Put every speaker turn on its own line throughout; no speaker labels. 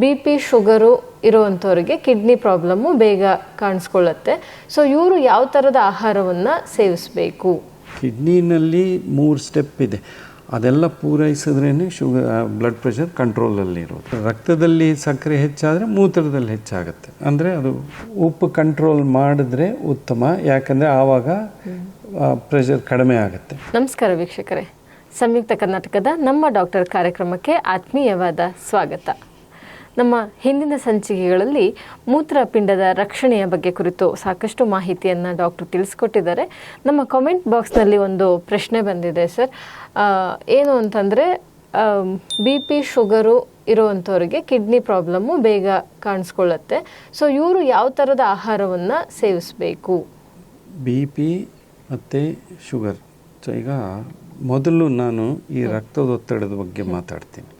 B P sugar ಇರುವಂಥವ್ರಿಗೆ kidney problem ಬೇಗ ಕಾಣಿಸ್ಕೊಳ್ಳುತ್ತೆ. ಸೊ ಇವರು ಯಾವ ಥರದ ಆಹಾರವನ್ನು ಸೇವಿಸಬೇಕು?
ಕಿಡ್ನಿನಲ್ಲಿ ಮೂರು ಸ್ಟೆಪ್ ಇದೆ. ಅದೆಲ್ಲ ಪೂರೈಸಿದ್ರೇ ಶುಗರ್ ಬ್ಲಡ್ ಪ್ರೆಷರ್ ಕಂಟ್ರೋಲಲ್ಲಿ ಇರೋದು. ರಕ್ತದಲ್ಲಿ ಸಕ್ಕರೆ ಹೆಚ್ಚಾದರೆ ಮೂತ್ರದಲ್ಲಿ ಹೆಚ್ಚಾಗುತ್ತೆ. ಅಂದರೆ ಅದು ಉಪ್ಪು ಕಂಟ್ರೋಲ್ ಮಾಡಿದ್ರೆ ಉತ್ತಮ. ಯಾಕಂದರೆ ಆವಾಗ ಪ್ರೆಷರ್ ಕಡಿಮೆ ಆಗುತ್ತೆ.
ನಮಸ್ಕಾರ ವೀಕ್ಷಕರೇ. ಸಂಯುಕ್ತ ಕರ್ನಾಟಕದ ನಮ್ಮ ಡಾಕ್ಟರ್ ಕಾರ್ಯಕ್ರಮಕ್ಕೆ ಆತ್ಮೀಯವಾದ ಸ್ವಾಗತ. ನಮ್ಮ ಹಿಂದಿನ ಸಂಚಿಕೆಗಳಲ್ಲಿ ಮೂತ್ರಪಿಂಡದ ರಕ್ಷಣೆಯ ಬಗ್ಗೆ ಕುರಿತು ಸಾಕಷ್ಟು ಮಾಹಿತಿಯನ್ನು ಡಾಕ್ಟರ್ ತಿಳಿಸ್ಕೊಟ್ಟಿದ್ದಾರೆ. ನಮ್ಮ ಕಾಮೆಂಟ್ ಬಾಕ್ಸ್ನಲ್ಲಿ ಒಂದು ಪ್ರಶ್ನೆ ಬಂದಿದೆ ಸರ್. ಏನು ಅಂತಂದರೆ ಬಿ ಪಿ ಶುಗರು ಇರುವಂಥವ್ರಿಗೆ ಕಿಡ್ನಿ ಪ್ರಾಬ್ಲಮ್ಮು ಬೇಗ ಕಾಣಿಸ್ಕೊಳ್ಳುತ್ತೆ. ಸೊ ಇವರು ಯಾವ ಥರದ ಆಹಾರವನ್ನು ಸೇವಿಸಬೇಕು?
ಬಿ ಪಿ ಮತ್ತು ಶುಗರ್. ಸೊ ಈಗ ಮೊದಲು ನಾನು ಈ ರಕ್ತದೊತ್ತಡದ ಬಗ್ಗೆ ಮಾತಾಡ್ತೀನಿ.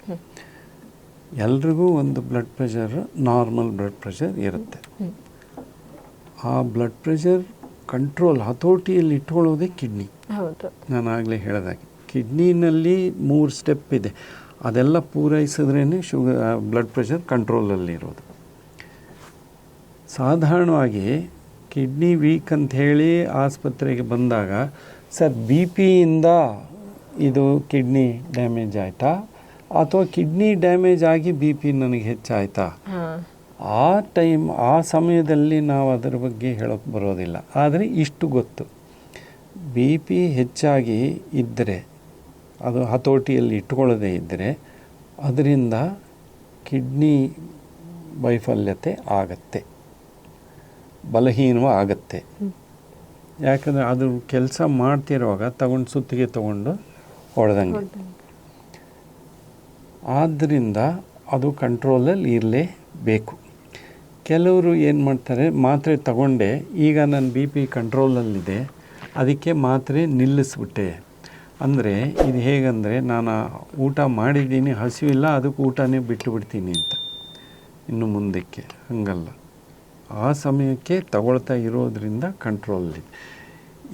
ಎಲ್ರಿಗೂ ಒಂದು blood pressure normal blood pressure ಇರುತ್ತೆ. ಆ ಬ್ಲಡ್ ಪ್ರೆಷರ್ ಕಂಟ್ರೋಲ್ ಹತೋಟಿಯಲ್ಲಿ ಇಟ್ಕೊಳ್ಳೋದೇ ಕಿಡ್ನಿ ನಾನು ಆಗಲೇ ಹೇಳಿದಾಗೆ. ಕಿಡ್ನಿನಲ್ಲಿ ಮೂರು ಸ್ಟೆಪ್ ಇದೆ. ಅದೆಲ್ಲ ಪೂರೈಸಿದ್ರೇ ಶುಗರ್ ಬ್ಲಡ್ ಪ್ರೆಷರ್ ಕಂಟ್ರೋಲಲ್ಲಿ ಇರೋದು. ಸಾಧಾರಣವಾಗಿ ಕಿಡ್ನಿ ವೀಕ್ ಅಂತ ಹೇಳಿ ಆಸ್ಪತ್ರೆಗೆ ಬಂದಾಗ ಸರ್ ಬಿ ಪಿಯಿಂದ ಇದು ಕಿಡ್ನಿ ಡ್ಯಾಮೇಜ್ ಆಯಿತಾ? ಅಥವಾ ಕಿಡ್ನಿ ಡ್ಯಾಮೇಜ್ ಆಗಿ ಬಿ ಪಿ ನನಗೆ ಹೆಚ್ಚಾಯ್ತಾ? ಆ ಟೈಮ್ ಆ ಸಮಯದಲ್ಲಿ ನಾವು ಅದರ ಬಗ್ಗೆ ಹೇಳೋಕ್ಕೆ ಬರೋದಿಲ್ಲ. ಆದರೆ ಇಷ್ಟು ಗೊತ್ತು. ಬಿ ಪಿ ಹೆಚ್ಚಾಗಿ ಇದ್ದರೆ ಅದು ಹತೋಟಿಯಲ್ಲಿ ಇಟ್ಕೊಳ್ಳದೇ ಇದ್ದರೆ ಅದರಿಂದ ಕಿಡ್ನಿ ವೈಫಲ್ಯತೆ ಆಗತ್ತೆ. ಬಲಹೀನವೂ ಆಗತ್ತೆ. ಯಾಕಂದರೆ ಅದು ಕೆಲಸ ಮಾಡ್ತಿರುವಾಗ ತಗೊಂಡು ಸುತ್ತಿಗೆ ತಗೊಂಡು ಹೊಡೆದಂಗೆ. ಆದ್ದರಿಂದ ಅದು ಕಂಟ್ರೋಲಲ್ಲಿ ಇರಲೇಬೇಕು. ಕೆಲವರು ಏನು ಮಾಡ್ತಾರೆ, ಮಾತ್ರೆ ತಗೊಂಡೆ, ಈಗ ನನ್ನ ಬಿ ಪಿ ಕಂಟ್ರೋಲಲ್ಲಿದೆ ಅದಕ್ಕೆ ಮಾತ್ರೆ ನಿಲ್ಲಿಸ್ಬಿಟ್ಟೆ. ಅಂದರೆ, ಇದು ಹೇಗಂದರೆ, ನಾನು ಊಟ ಮಾಡಿದ್ದೀನಿ, ಹಸಿವಿಲ್ಲ, ಅದಕ್ಕೆ ಊಟನೇ ಬಿಟ್ಟು ಬಿಡ್ತೀನಿ ಅಂತ. ಇನ್ನು ಮುಂದಕ್ಕೆ ಹಂಗಲ್ಲ. ಆ ಸಮಯಕ್ಕೆ ತಗೊಳ್ತಾ ಇರೋದರಿಂದ ಕಂಟ್ರೋಲಲ್ಲಿ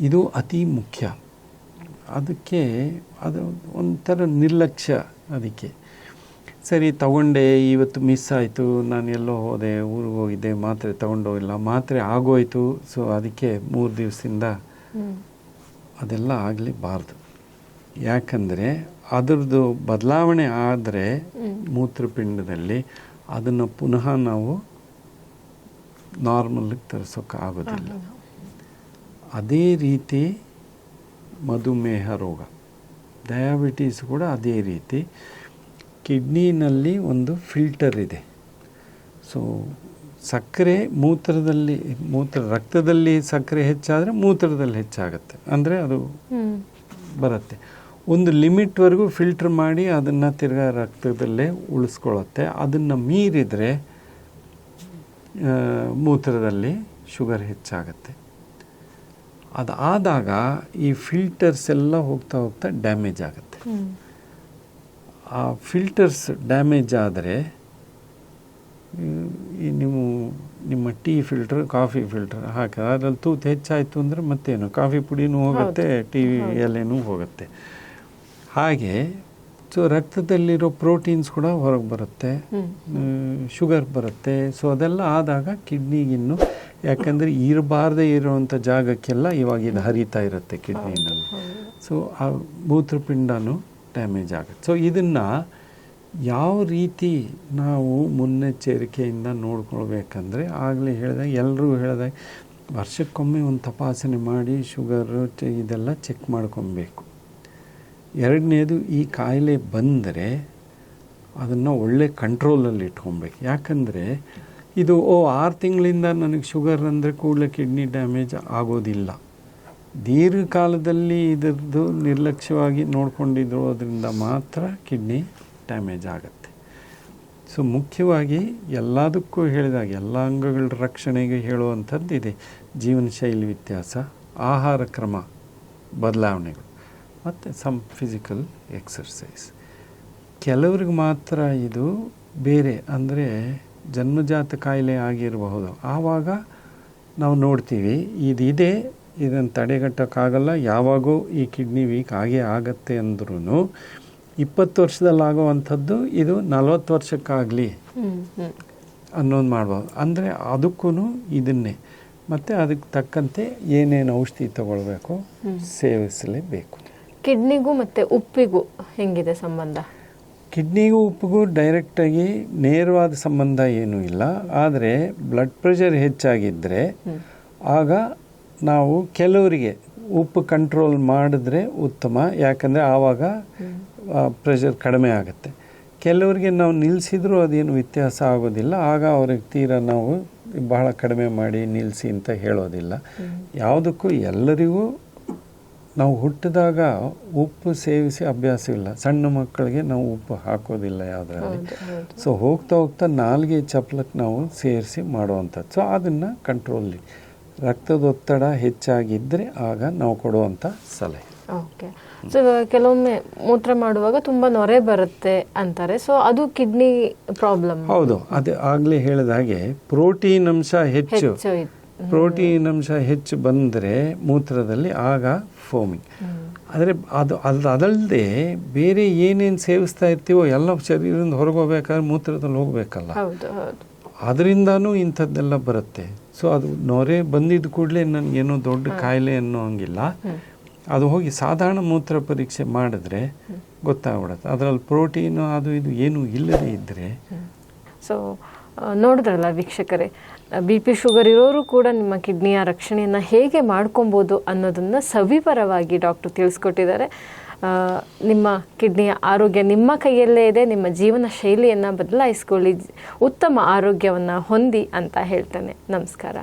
ಇದು ಅತಿ ಮುಖ್ಯ. ಅದಕ್ಕೆ ಅದು ಒಂಥರ ನಿರ್ಲಕ್ಷ್ಯ ಅದಕ್ಕೆ. ಸರಿ ತಗೊಂಡೆ ಇವತ್ತು ಮಿಸ್ ಆಯಿತು. ನಾನು ಎಲ್ಲೋ ಹೋದೆ ಊರಿಗೆ ಹೋಗಿದ್ದೆ ಮಾತ್ರೆ ತಗೊಂಡೋಗಿಲ್ಲ ಮಾತ್ರೆ ಆಗೋಯ್ತು. ಸೊ ಅದಕ್ಕೆ ಮೂರು ದಿವಸದಿಂದ ಅದೆಲ್ಲ ಆಗಲಿಬಾರ್ದು. ಯಾಕಂದರೆ ಅದರದ್ದು ಬದಲಾವಣೆ ಆದರೆ ಮೂತ್ರಪಿಂಡದಲ್ಲಿ ಅದನ್ನು ಪುನಃ ನಾವು ನಾರ್ಮಲ್ಗೆ ತರಿಸೋಕೆ ಆಗೋದಿಲ್ಲ ಅದೇ ರೀತಿ ಮಧುಮೇಹ ರೋಗ. ಡಯಾಬಿಟೀಸ್ ಕೂಡ ಅದೇ ರೀತಿ. ಕಿಡ್ನಿನಲ್ಲಿ ಒಂದು ಫಿಲ್ಟರ್ ಇದೆ. ಸೊ ಸಕ್ಕರೆ ಮೂತ್ರದಲ್ಲಿ ಮೂತ್ರ ರಕ್ತದಲ್ಲಿ ಸಕ್ಕರೆ ಹೆಚ್ಚಾದರೆ ಮೂತ್ರದಲ್ಲಿ ಹೆಚ್ಚಾಗುತ್ತೆ. ಅಂದರೆ ಅದು ಬರುತ್ತೆ. ಒಂದು ಲಿಮಿಟ್ವರೆಗೂ ಫಿಲ್ಟರ್ ಮಾಡಿ ಅದನ್ನು ತಿರ್ಗಾ ರಕ್ತದಲ್ಲೇ ಉಳಿಸ್ಕೊಳ್ಳುತ್ತೆ ಅದನ್ನು ಮೀರಿದರೆ ಮೂತ್ರದಲ್ಲಿ ಶುಗರ್ ಹೆಚ್ಚಾಗುತ್ತೆ. ಅದಾದಾಗ ಈ ಫಿಲ್ಟರ್ಸ್ ಎಲ್ಲ ಹೋಗ್ತಾ ಹೋಗ್ತಾ ಡ್ಯಾಮೇಜ್ ಆಗುತ್ತೆ. ಆ ಫಿಲ್ಟರ್ಸ್ ಡ್ಯಾಮೇಜ್ ಆದರೆ ಈ ನೀವು ನಿಮ್ಮ ಟೀ ಫಿಲ್ಟರ್ ಕಾಫಿ ಫಿಲ್ಟರ್ ಹಾಕಿ ಅದರಲ್ಲಿ ತೂತು ಹೆಚ್ಚಾಯಿತು ಅಂದರೆ ಮತ್ತೇನು? ಕಾಫಿ ಪುಡಿನೂ ಹೋಗುತ್ತೆ ಟೀ ಎಲೆನೂ ಹೋಗುತ್ತೆ. ಹಾಗೆ ಸೊ ರಕ್ತದಲ್ಲಿರೋ ಪ್ರೋಟೀನ್ಸ್ ಕೂಡ ಹೊರಗೆ ಬರುತ್ತೆ. ಶುಗರ್ ಬರುತ್ತೆ. ಸೊ ಅದೆಲ್ಲ ಆದಾಗ ಕಿಡ್ನಿಗಿನ್ನು ಯಾಕಂದರೆ ಇರಬಾರ್ದೇ ಇರುವಂಥ ಜಾಗಕ್ಕೆಲ್ಲ ಇವಾಗ ಇದು ಹರಿತಾ ಇರುತ್ತೆ ಕಿಡ್ನಿನಲ್ಲಿ. ಸೊ ಆ ಮೂತ್ರಪಿಂಡನೂ ಡ್ಯಾಮೇಜ್ ಆಗುತ್ತೆ. ಸೊ ಇದನ್ನು ಯಾವ ರೀತಿ ನಾವು ಮುನ್ನೆಚ್ಚರಿಕೆಯಿಂದ ನೋಡ್ಕೊಳ್ಬೇಕಂದ್ರೆ ಆಗಲೇ ಹೇಳಿದಾಗ ಎಲ್ಲರೂ ಹೇಳಿದಾಗ ವರ್ಷಕ್ಕೊಮ್ಮೆ ಒಂದು ತಪಾಸಣೆ ಮಾಡಿ, ಶುಗರು ಇದೆಲ್ಲ ಚೆಕ್ ಮಾಡ್ಕೊಬೇಕು. ಎರಡನೇದು, ಈ ಕಾಯಿಲೆ ಬಂದರೆ ಅದನ್ನು ಒಳ್ಳೆ ಕಂಟ್ರೋಲಲ್ಲಿ ಇಟ್ಕೊಬೇಕು. ಯಾಕಂದರೆ ಇದು, ಓ, ಆರು ತಿಂಗಳಿಂದ ನನಗೆ ಶುಗರ್ ಅಂದರೆ ಕೂಡಲೇ ಕಿಡ್ನಿ ಡ್ಯಾಮೇಜ್ ಆಗೋದಿಲ್ಲ. ದೀರ್ಘಕಾಲದಲ್ಲಿ ಇದರದ್ದು ನಿರ್ಲಕ್ಷ್ಯವಾಗಿ ನೋಡ್ಕೊಂಡಿರೋದ್ರಿಂದ ಮಾತ್ರ ಕಿಡ್ನಿ ಡ್ಯಾಮೇಜ್ ಆಗುತ್ತೆ. ಸೊ ಮುಖ್ಯವಾಗಿ ಎಲ್ಲದಕ್ಕೂ ಹೇಳಿದಾಗ, ಎಲ್ಲ ಅಂಗಗಳ ರಕ್ಷಣೆಗೆ ಹೇಳುವಂಥದ್ದು ಇದೆ. ಜೀವನ ಶೈಲಿ ವ್ಯತ್ಯಾಸ, ಆಹಾರ ಕ್ರಮ ಬದಲಾವಣೆಗಳು, ಮತ್ತು ಸಮ್ ಫಿಸಿಕಲ್ ಎಕ್ಸರ್ಸೈಸ್ ಕೆಲವ್ರಿಗೆ ಮಾತ್ರ ಇದು ಬೇರೆ, ಅಂದರೆ ಜನ್ಮಜಾತ ಕಾಯಿಲೆ ಆಗಿರಬಹುದು. ಆವಾಗ ನಾವು ನೋಡ್ತೀವಿ, ಇದಿದೆ ಇದನ್ನು ತಡೆಗಟ್ಟೋಕ್ಕಾಗಲ್ಲ. ಯಾವಾಗೂ ಈ ಕಿಡ್ನಿ ವೀಕ್ ಆಗೇ ಆಗತ್ತೆ ಅಂದ್ರೂ ಇಪ್ಪತ್ತು ವರ್ಷದಲ್ಲಾಗುವಂಥದ್ದು ಇದು ನಲವತ್ತು ವರ್ಷಕ್ಕಾಗಲಿ ಅನ್ನೋದು ಮಾಡ್ಬೋದು. ಅಂದರೆ ಅದಕ್ಕೂ ಇದನ್ನೇ. ಮತ್ತು ಅದಕ್ಕೆ ತಕ್ಕಂತೆ ಏನೇನು ಔಷಧಿ ತಗೊಳ್ಬೇಕು ಸೇವಿಸಲೇಬೇಕು.
ಕಿಡ್ನಿಗೂ ಮತ್ತು ಉಪ್ಪಿಗೂ ಹೆಂಗಿದೆ ಸಂಬಂಧ?
ಕಿಡ್ನಿಗೂ ಉಪ್ಪಿಗೂ ಡೈರೆಕ್ಟಾಗಿ ನೇರವಾದ ಸಂಬಂಧ ಏನೂ ಇಲ್ಲ. ಆದರೆ ಬ್ಲಡ್ ಪ್ರೆಷರ್ ಹೆಚ್ಚಾಗಿದ್ದರೆ ಆಗ ನಾವು ಕೆಲವರಿಗೆ ಉಪ್ಪು ಕಂಟ್ರೋಲ್ ಮಾಡಿದ್ರೆ ಉತ್ತಮ ಯಾಕಂದರೆ ಆವಾಗ ಪ್ರೆಷರ್ ಕಡಿಮೆ ಆಗುತ್ತೆ. ಕೆಲವರಿಗೆ ನಾವು ನಿಲ್ಲಿಸಿದ್ರೂ ಅದೇನು ವ್ಯತ್ಯಾಸ ಆಗೋದಿಲ್ಲ ಆಗ ಅವ್ರಿಗೆ ತೀರಾ ನಾವು ಬಹಳ ಕಡಿಮೆ ಮಾಡಿ ನಿಲ್ಲಿಸಿ ಅಂತ ಹೇಳೋದಿಲ್ಲ. ಯಾವುದಕ್ಕೂ ಎಲ್ಲರಿಗೂ ನಾವು ಹುಟ್ಟಿದಾಗ ಉಪ್ಪು ಸೇವಿಸಿ ಅಭ್ಯಾಸವಿಲ್ಲ ಸಣ್ಣ ಮಕ್ಕಳಿಗೆ ನಾವು ಉಪ್ಪು ಹಾಕೋದಿಲ್ಲ ಯಾವುದರಲ್ಲಿ. ಸೊ ಹೋಗ್ತಾ ಹೋಗ್ತಾ ನಾಲ್ಗೆ ಚಪ್ಪಲಕ್ಕೆ ನಾವು ಸೇರಿಸಿ ಮಾಡುವಂಥದ್ದು. ಸೊ ಅದನ್ನು ಕಂಟ್ರೋಲ್ ರಕ್ತದೊತ್ತಡ ಹೆಚ್ಚಾಗಿದ್ದರೆ ಆಗ ನಾವು ಕೊಡುವಂಥ ಸಲಹೆ.
ಓಕೆ ಸೊ ಕೆಲವೊಮ್ಮೆ ಮೂತ್ರ ಮಾಡುವಾಗ ತುಂಬ ನೊರೆ ಬರುತ್ತೆ ಅಂತಾರೆ. ಸೊ ಅದು ಕಿಡ್ನಿ ಪ್ರಾಬ್ಲಮ್
ಹೌದು. ಅದು ಆಗಲೇ ಹೇಳಿದ ಹಾಗೆ ಪ್ರೋಟೀನ್ ಅಂಶ ಹೆಚ್ಚು. ಪ್ರೋಟೀನ್ ಅಂಶ ಹೆಚ್ಚು ಬಂದರೆ ಮೂತ್ರದಲ್ಲಿ ಆಗ ಫೋಮಿಂಗ್. ಆದರೆ ಅದು ಅದು ಅದಲ್ಲದೆ ಬೇರೆ ಏನೇನು ಸೇವಿಸ್ತಾ ಇರ್ತೀವೋ ಎಲ್ಲ ಶರೀರದಿಂದ ಹೊರಗೆ ಹೋಗ್ಬೇಕಾದ್ರೆ ಮೂತ್ರದಲ್ಲಿ ಹೋಗಬೇಕಲ್ಲ.
ಹೌದು ಹೌದು.
ಅದರಿಂದನೂ ಇಂಥದ್ದೆಲ್ಲ ಬರುತ್ತೆ. ಸೊ ಅದು ನೊರೆ ಬಂದಿದ್ದ ಕೂಡಲೇ ನನಗೇನೋ ದೊಡ್ಡ ಕಾಯಿಲೆ ಅನ್ನೋ ಹಂಗಿಲ್ಲ ಅದು ಹೋಗಿ ಸಾಧಾರಣ ಮೂತ್ರ ಪರೀಕ್ಷೆ ಮಾಡಿದ್ರೆ ಗೊತ್ತಾಗ್ಬಿಡುತ್ತೆ. ಅದರಲ್ಲಿ ಪ್ರೋಟೀನು ಅದು ಇದು ಏನು ಇಲ್ಲದೇ ಇದ್ದರೆ
ಸೊ ನೋಡಿದ್ರಲ್ಲ ವೀಕ್ಷಕರೇ ಬಿ ಪಿ ಶುಗರ್ ಇರೋರು ಕೂಡ ನಿಮ್ಮ ಕಿಡ್ನಿಯ ರಕ್ಷಣೆಯನ್ನು ಹೇಗೆ ಮಾಡ್ಕೊಬೋದು ಅನ್ನೋದನ್ನು ಸವಿವರವಾಗಿ ಡಾಕ್ಟರ್ ತಿಳಿಸ್ಕೊಟ್ಟಿದ್ದಾರೆ. ನಿಮ್ಮ ಕಿಡ್ನಿಯ ಆರೋಗ್ಯ ನಿಮ್ಮ ಕೈಯಲ್ಲೇ ಇದೆ, ನಿಮ್ಮ ಜೀವನ ಶೈಲಿಯನ್ನು ಬದಲಾಯಿಸ್ಕೊಳ್ಳಿ, ಉತ್ತಮ ಆರೋಗ್ಯವನ್ನು ಹೊಂದಿ ಅಂತ ಹೇಳ್ತೇನೆ. ನಮಸ್ಕಾರ.